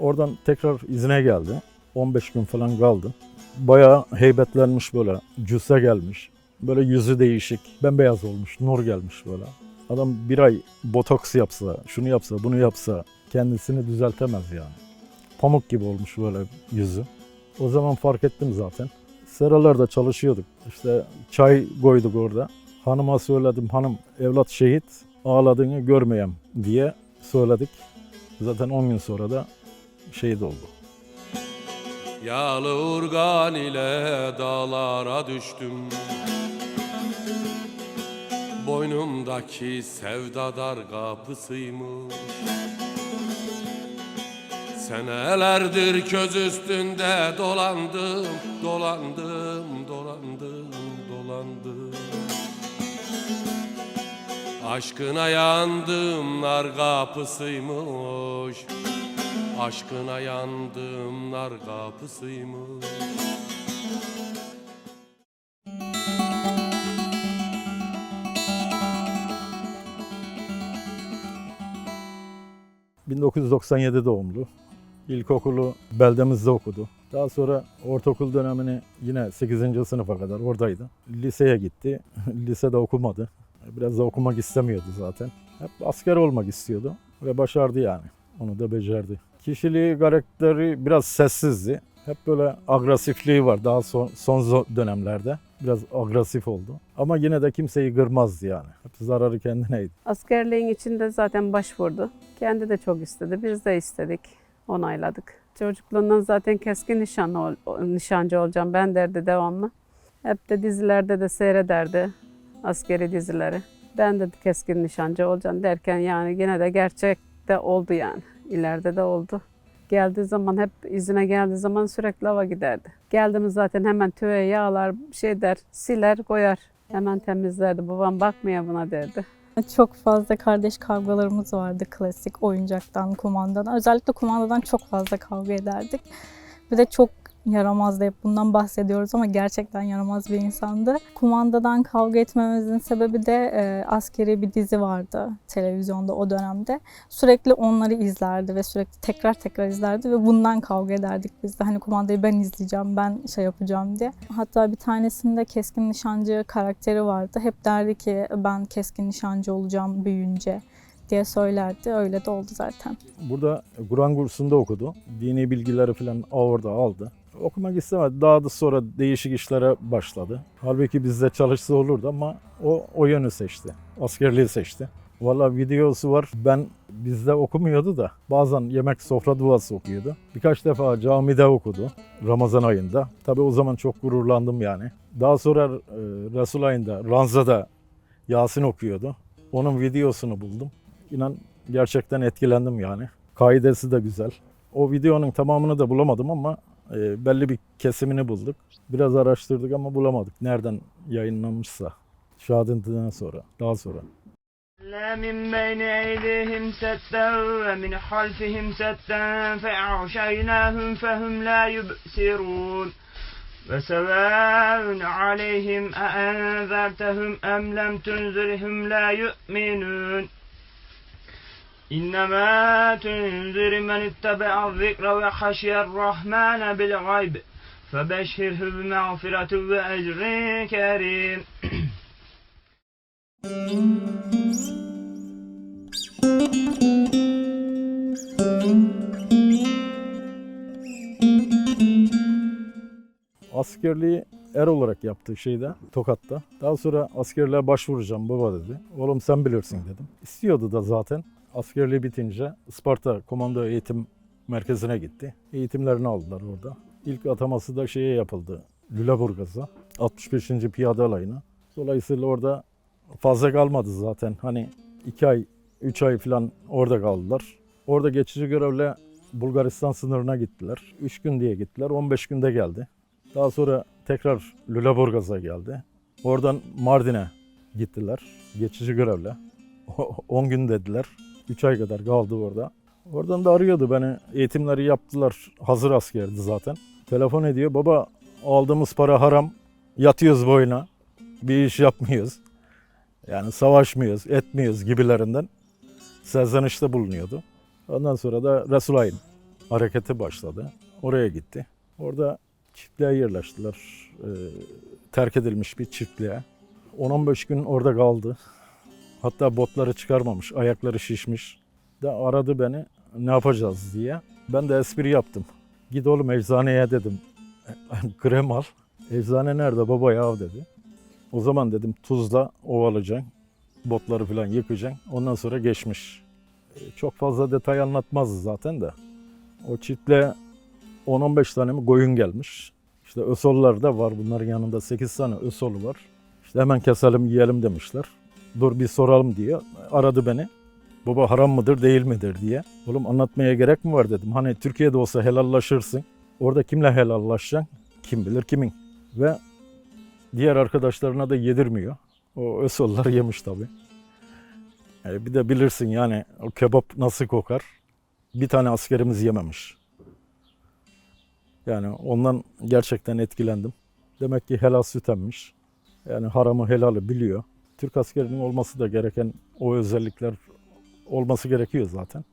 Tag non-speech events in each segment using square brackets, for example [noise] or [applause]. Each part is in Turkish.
Oradan tekrar izine geldi. 15 gün falan kaldı. Bayağı heybetlenmiş böyle. Cüsse gelmiş. Böyle yüzü değişik. Bembeyaz olmuş. Nur gelmiş böyle. Adam bir ay botoks yapsa, şunu yapsa, bunu yapsa kendisini düzeltemez yani. Pamuk gibi olmuş böyle yüzü. O zaman fark ettim zaten. Seralarda çalışıyorduk. İşte çay koyduk orada. Hanıma söyledim, hanım evlat şehit ağladığını görmeyem diye söyledik. Zaten 10 gün sonra da şehit oldu. Yağlı urgan ile dağlara düştüm. Boynumdaki sevda dar kapısıymış. Senelerdir köz üstünde dolandım, dolandım, dolandım, dolandım. Aşkına yandım nar kapısıymış Aşkına yandım nar kapısıymış 1997 doğumlu. İlkokulu beldemizde okudu. Daha sonra ortaokul dönemini yine 8. sınıfa kadar oradaydı. Liseye gitti. [laughs] Lisede okumadı. Biraz da okumak istemiyordu zaten. Hep asker olmak istiyordu ve başardı yani. Onu da becerdi. Kişiliği, karakteri biraz sessizdi. Hep böyle agresifliği var daha son, son dönemlerde. Biraz agresif oldu. Ama yine de kimseyi kırmazdı yani. Hep zararı kendineydi. Askerliğin içinde zaten başvurdu. Kendi de çok istedi. Biz de istedik. Onayladık. Çocukluğundan zaten keskin nişanlı nişancı olacağım ben derdi devamlı. Hep de dizilerde de seyrederdi askeri dizileri. Ben de keskin nişancı olacağım derken yani yine de gerçekte oldu yani. İleride de oldu. Geldiği zaman hep izine geldiği zaman sürekli hava giderdi. Geldiğimiz zaten hemen tüve yağlar şey der siler koyar. Hemen temizlerdi. Babam bakmıyor buna derdi. Çok fazla kardeş kavgalarımız vardı klasik oyuncaktan, kumandadan. Özellikle kumandadan çok fazla kavga ederdik. Bir de çok yaramazdı hep bundan bahsediyoruz ama gerçekten yaramaz bir insandı. Kumandadan kavga etmemizin sebebi de e, askeri bir dizi vardı televizyonda o dönemde. Sürekli onları izlerdi ve sürekli tekrar tekrar izlerdi ve bundan kavga ederdik biz de. Hani kumandayı ben izleyeceğim, ben şey yapacağım diye. Hatta bir tanesinde keskin nişancı karakteri vardı. Hep derdi ki ben keskin nişancı olacağım büyüyünce diye söylerdi. Öyle de oldu zaten. Burada Kur'an kursunda okudu. Dini bilgileri falan orada aldı. Okumak istemedi. Daha da sonra değişik işlere başladı. Halbuki bizde çalışsa olurdu ama o o yönü seçti. Askerliği seçti. Valla videosu var. Ben bizde okumuyordu da bazen yemek sofra duası okuyordu. Birkaç defa camide okudu Ramazan ayında. Tabii o zaman çok gururlandım yani. Daha sonra e, Resul ayında Ranza'da Yasin okuyordu. Onun videosunu buldum. İnan gerçekten etkilendim yani. Kaidesi de güzel. O videonun tamamını da bulamadım ama e, belli bir kesimini bulduk. Biraz araştırdık ama bulamadık. Nereden yayınlanmışsa. Şehadetinden sonra, daha sonra. لا من بين أيديهم سدا ومن خلفهم سدا فأغشيناهم فهم لا يبصرون وسواء عليهم أأنذرتهم أم لم تنذرهم لا يؤمنون إنما تنذر من اتبع الذكر وخشي الرحمن بالغيب فبشره بمغفرة وأجر كريم Askerliği er olarak yaptığı şeyde Tokat'ta. Daha sonra askerliğe başvuracağım baba dedi. Oğlum sen bilirsin dedim. İstiyordu da zaten. Askerliği bitince Isparta Komando Eğitim Merkezi'ne gitti. Eğitimlerini aldılar orada. İlk ataması da şeye yapıldı. Lüleburgaz'a. 65. Piyade Alayı'na. Dolayısıyla orada fazla kalmadı zaten. Hani 2 ay, 3 ay falan orada kaldılar. Orada geçici görevle Bulgaristan sınırına gittiler. 3 gün diye gittiler. 15 günde geldi. Daha sonra tekrar Lüleburgaz'a geldi. Oradan Mardin'e gittiler geçici görevle. [laughs] 10 gün dediler. 3 ay kadar kaldı orada. Oradan da arıyordu beni. Eğitimleri yaptılar. Hazır askerdi zaten. Telefon ediyor. Baba aldığımız para haram. Yatıyoruz boyuna. Bir iş yapmıyoruz. Yani savaşmıyoruz, etmiyoruz gibilerinden. Serzenişte bulunuyordu. Ondan sonra da Resulayn hareketi başladı. Oraya gitti. Orada çiftliğe yerleştiler. Ee, terk edilmiş bir çiftliğe. 10-15 gün orada kaldı. Hatta botları çıkarmamış, ayakları şişmiş. De aradı beni ne yapacağız diye. Ben de espri yaptım. Git oğlum eczaneye dedim. [laughs] Krem al. Eczane nerede baba ya dedi. O zaman dedim tuzla ovalayacaksın. Botları falan yıkacaksın. Ondan sonra geçmiş. E, Çok fazla detay anlatmazdı zaten de. O çiftle 10-15 tane mi koyun gelmiş. İşte ösollar da var. Bunların yanında 8 tane ösolu var. İşte hemen keselim yiyelim demişler. Dur bir soralım diye aradı beni. Baba haram mıdır değil midir diye. Oğlum anlatmaya gerek mi var dedim. Hani Türkiye'de olsa helallaşırsın. Orada kimle helallaşacaksın? Kim bilir kimin. Ve diğer arkadaşlarına da yedirmiyor. O ösollar yemiş tabii. E, bir de bilirsin yani o kebap nasıl kokar. Bir tane askerimiz yememiş. Yani ondan gerçekten etkilendim. Demek ki helal süt emmiş. Yani haramı helalı biliyor. Türk askerinin olması da gereken o özellikler olması gerekiyor zaten.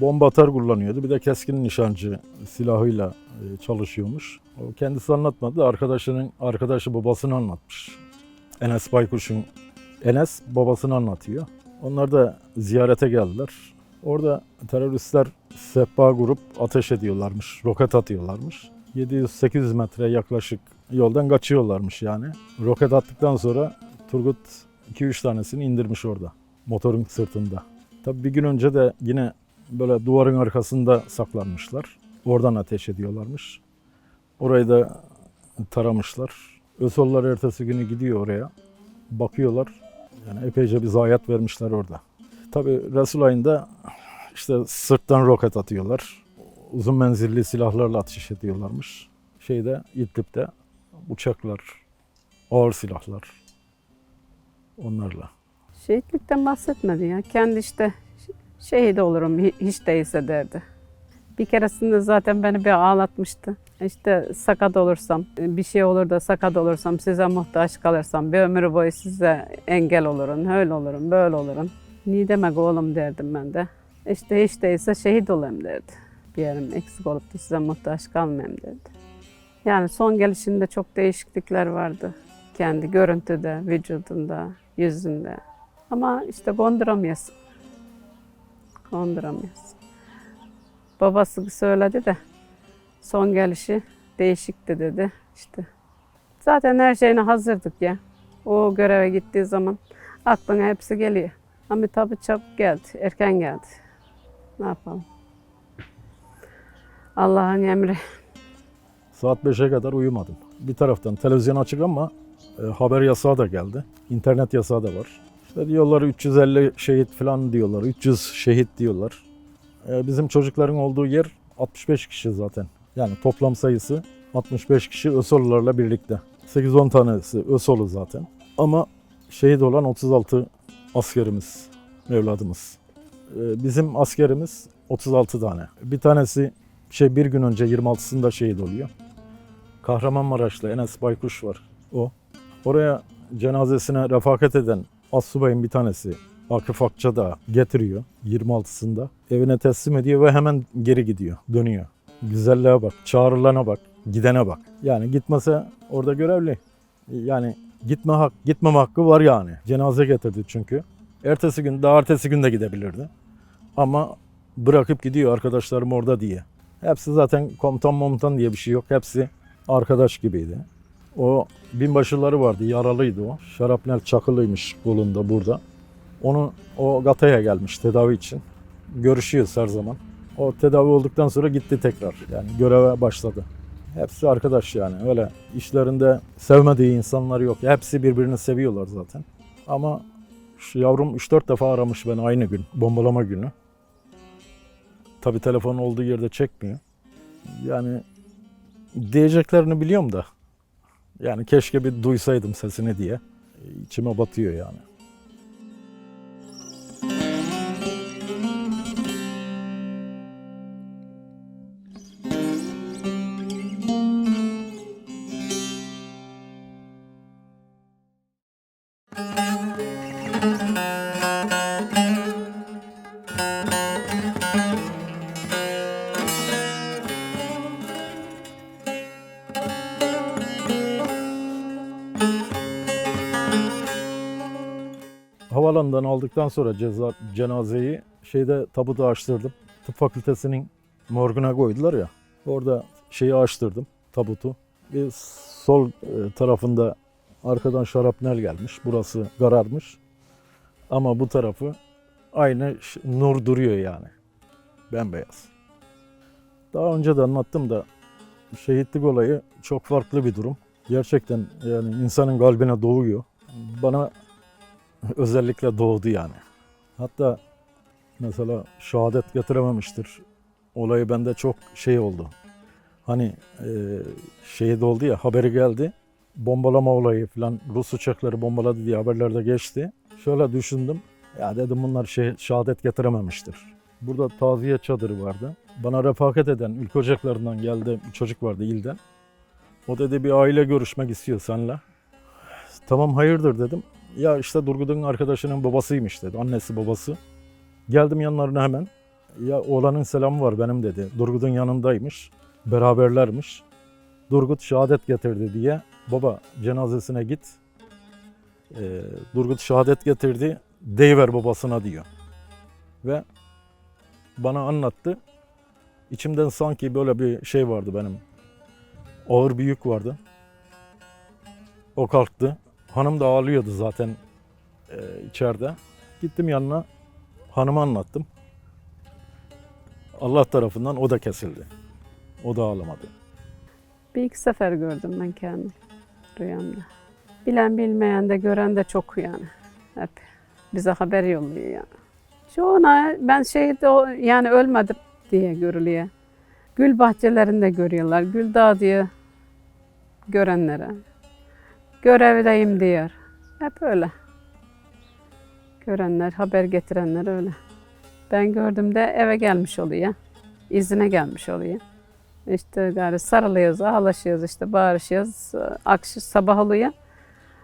Bomba atar kullanıyordu. Bir de keskin nişancı silahıyla e, çalışıyormuş. O kendisi anlatmadı. da Arkadaşının arkadaşı babasını anlatmış. Enes Baykuş'un Enes babasını anlatıyor. Onlar da ziyarete geldiler. Orada teröristler sehpa grup ateş ediyorlarmış, roket atıyorlarmış. 700-800 metre yaklaşık yoldan kaçıyorlarmış yani. Roket attıktan sonra Turgut 2-3 tanesini indirmiş orada motorun sırtında. Tabii bir gün önce de yine böyle duvarın arkasında saklanmışlar. Oradan ateş ediyorlarmış. Orayı da taramışlar. Ösollar ertesi günü gidiyor oraya. Bakıyorlar. Yani epeyce bir zayiat vermişler orada. Tabii Resul ayında işte sırttan roket atıyorlar. Uzun menzilli silahlarla ateş ediyorlarmış. Şeyde İdlib'de uçaklar, ağır silahlar onlarla. Şehitlikten bahsetmedi ya. Kendi işte şehit olurum hi- hiç değilse derdi. Bir keresinde zaten beni bir ağlatmıştı. İşte sakat olursam, bir şey olur da sakat olursam, size muhtaç kalırsam, bir ömür boyu size engel olurum, öyle olurum, böyle olurum. Niye demek oğlum derdim ben de. İşte hiç değilse şehit olayım derdi. Bir yerim eksik olup da size muhtaç kalmayayım derdi. Yani son gelişinde çok değişiklikler vardı. Kendi görüntüde, vücudunda, yüzünde. Ama işte konduramıyorsun. Konduramıyorsun. Babası söyledi de son gelişi değişikti dedi işte. Zaten her şeyine hazırdık ya. O göreve gittiği zaman aklına hepsi geliyor. Ama tabii çabuk geldi, erken geldi. Ne yapalım? Allah'ın emri. Saat 5'e kadar uyumadım. Bir taraftan televizyon açık ama e, haber yasağı da geldi. İnternet yasağı da var. İşte diyorlar 350 şehit falan diyorlar. 300 şehit diyorlar. E, bizim çocukların olduğu yer 65 kişi zaten. Yani toplam sayısı 65 kişi ÖSO'lularla birlikte. 8-10 tanesi ÖSO'lu zaten. Ama şehit olan 36 askerimiz, evladımız. E, bizim askerimiz 36 tane. Bir tanesi şey bir gün önce 26'sında şehit oluyor. Kahramanmaraşlı Enes Baykuş var o. Oraya cenazesine refakat eden astsubayın bir tanesi Akif Akça da getiriyor 26'sında. Evine teslim ediyor ve hemen geri gidiyor, dönüyor. Güzelliğe bak, çağrılana bak, gidene bak. Yani gitmese orada görevli. Yani gitme hak, gitmeme hakkı var yani. Cenaze getirdi çünkü. Ertesi gün, daha ertesi gün de gidebilirdi. Ama bırakıp gidiyor arkadaşlarım orada diye. Hepsi zaten komutan momutan diye bir şey yok. Hepsi arkadaş gibiydi. O binbaşıları vardı, yaralıydı o. Şarapnel çakılıymış kolunda burada. Onu o Gata'ya gelmiş tedavi için. Görüşüyoruz her zaman. O tedavi olduktan sonra gitti tekrar. Yani göreve başladı. Hepsi arkadaş yani. Öyle işlerinde sevmediği insanlar yok. Hepsi birbirini seviyorlar zaten. Ama şu yavrum 3-4 defa aramış beni aynı gün, bombalama günü. Tabii telefon olduğu yerde çekmiyor. Yani diyeceklerini biliyorum da. Yani keşke bir duysaydım sesini diye. İçime batıyor yani. Havaalanından aldıktan sonra ceza, cenazeyi şeyde tabutu açtırdım. Tıp fakültesinin morguna koydular ya. Orada şeyi açtırdım tabutu. Bir sol e, tarafında arkadan şarapnel gelmiş. Burası kararmış. Ama bu tarafı aynı nur duruyor yani. Bembeyaz. Daha önce de anlattım da şehitlik olayı çok farklı bir durum. Gerçekten yani insanın kalbine doğuyor. Bana [laughs] özellikle doğdu yani. Hatta mesela şehadet getirememiştir. Olayı bende çok şey oldu. Hani e, şehit oldu ya haberi geldi. Bombalama olayı falan Rus uçakları bombaladı diye haberlerde geçti. Şöyle düşündüm. Ya dedim bunlar şey, şehadet getirememiştir. Burada taziye çadırı vardı. Bana refakat eden ülke ocaklarından geldi bir çocuk vardı ilden. O dedi bir aile görüşmek istiyor seninle. Tamam hayırdır dedim. Ya işte Durgut'un arkadaşının babasıymış dedi. Annesi babası. Geldim yanlarına hemen. Ya oğlanın selamı var benim dedi. Durgut'un yanındaymış. Beraberlermiş. Durgut şehadet getirdi diye. Baba cenazesine git. Ee, Durgut şehadet getirdi. Deyiver babasına diyor. Ve bana anlattı. İçimden sanki böyle bir şey vardı benim. Ağır bir yük vardı. O kalktı. Hanım da ağlıyordu zaten e, içeride. Gittim yanına. Hanıma anlattım. Allah tarafından o da kesildi. O da ağlamadı. Bir iki sefer gördüm ben kendim rüyamda. Bilen bilmeyen de gören de çok yani. Hep bize haber yolluyor yani. Çoğuna ben şehit yani ölmedim diye görülüyor. Gül bahçelerinde görüyorlar. Gül Dağı diye görenlere. Görevdeyim diyor. Hep öyle. Görenler, haber getirenler öyle. Ben gördüğümde eve gelmiş oluyor. İzine gelmiş oluyor. İşte gari sarılıyoruz, ağlaşıyoruz işte bağırışıyoruz. Akşam sabah oluyor.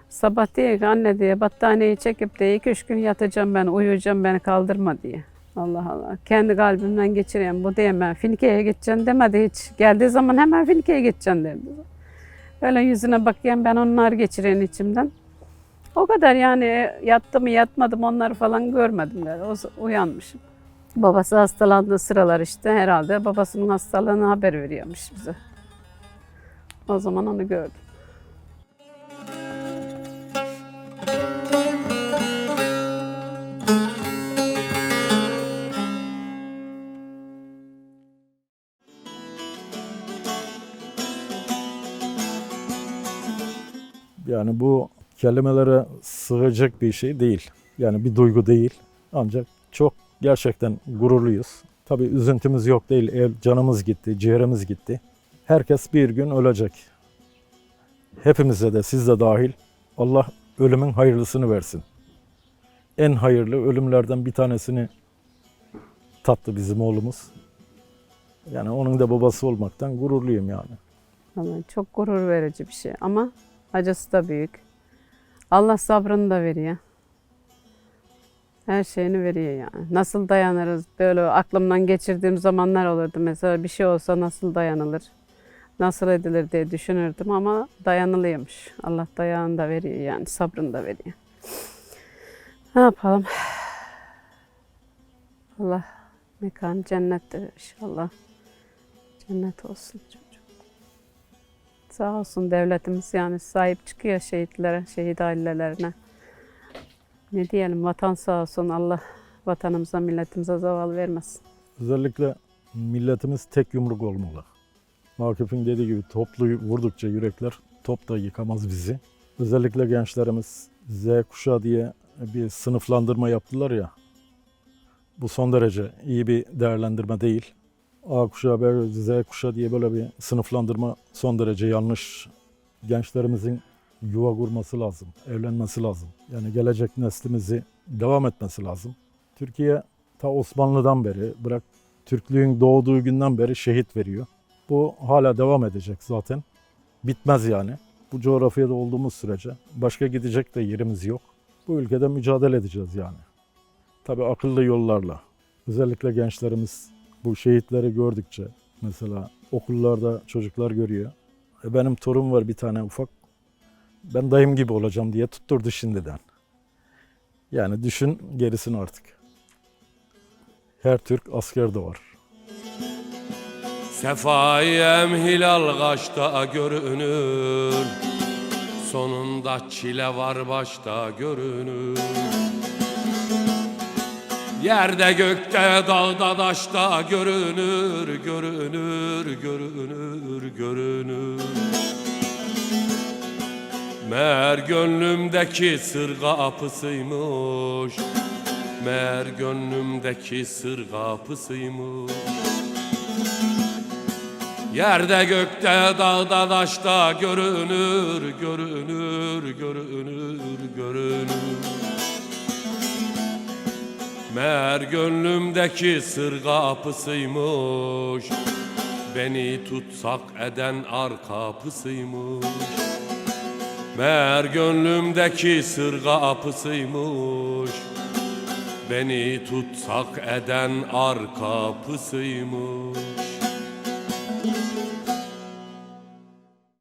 Sabah diye ki anne diye battaniyeyi çekip de iki üç gün yatacağım ben uyuyacağım beni kaldırma diye. Allah Allah. Kendi kalbimden geçireyim bu diyemem. Finike'ye gideceksin demedi hiç. Geldiği zaman hemen Finike'ye gideceksin derdi. Öyle yüzüne bakayım ben onlar geçireyim içimden. O kadar yani yattı mı yatmadım onları falan görmedim. Yani. O, uyanmışım. Babası hastalandığı sıralar işte herhalde babasının hastalığını haber veriyormuş bize. O zaman onu gördüm. Yani bu kelimelere sığacak bir şey değil. Yani bir duygu değil. Ancak çok gerçekten gururluyuz. Tabii üzüntümüz yok değil. El, canımız gitti, ciğerimiz gitti. Herkes bir gün ölecek. Hepimize de siz de dahil Allah ölümün hayırlısını versin. En hayırlı ölümlerden bir tanesini tattı bizim oğlumuz. Yani onun da babası olmaktan gururluyum yani. Çok gurur verici bir şey ama acısı da büyük. Allah sabrını da veriyor. Her şeyini veriyor yani. Nasıl dayanırız? Böyle aklımdan geçirdiğim zamanlar olurdu. Mesela bir şey olsa nasıl dayanılır? Nasıl edilir diye düşünürdüm ama dayanılıyormuş. Allah dayağını da veriyor yani sabrını da veriyor. Ne yapalım? [sighs] Allah mekan cennettir inşallah. Cennet olsun. Sağ olsun devletimiz yani sahip çıkıyor şehitlere, şehit ailelerine. Ne diyelim vatan sağ olsun Allah vatanımıza milletimize zaval vermesin. Özellikle milletimiz tek yumruk olmalı. Akif'in dediği gibi toplu vurdukça yürekler top da yıkamaz bizi. Özellikle gençlerimiz Z kuşağı diye bir sınıflandırma yaptılar ya. Bu son derece iyi bir değerlendirme değil. A kuşağı, B, Z kuşağı diye böyle bir sınıflandırma son derece yanlış. Gençlerimizin yuva kurması lazım, evlenmesi lazım. Yani gelecek neslimizi devam etmesi lazım. Türkiye ta Osmanlı'dan beri, bırak Türklüğün doğduğu günden beri şehit veriyor. Bu hala devam edecek zaten. Bitmez yani. Bu coğrafyada olduğumuz sürece başka gidecek de yerimiz yok. Bu ülkede mücadele edeceğiz yani. Tabii akıllı yollarla. Özellikle gençlerimiz bu şehitleri gördükçe mesela okullarda çocuklar görüyor. E benim torun var bir tane ufak. Ben dayım gibi olacağım diye tutturdu şimdiden. Yani düşün gerisini artık. Her Türk askerde var. Sefayem hilal kaçta görünür Sonunda çile var başta görünür Yerde gökte dağda taşta görünür Görünür, görünür, görünür. Meğer gönlümdeki sır kapısıymış Meğer gönlümdeki sır kapısıymış Yerde gökte dağda taşta görünür Görünür, görünür, görünür Meğer gönlümdeki sır kapısıymış. Beni tutsak eden ar kapısıymış. Meğer gönlümdeki sır kapısıymış. Beni tutsak eden ar kapısıymış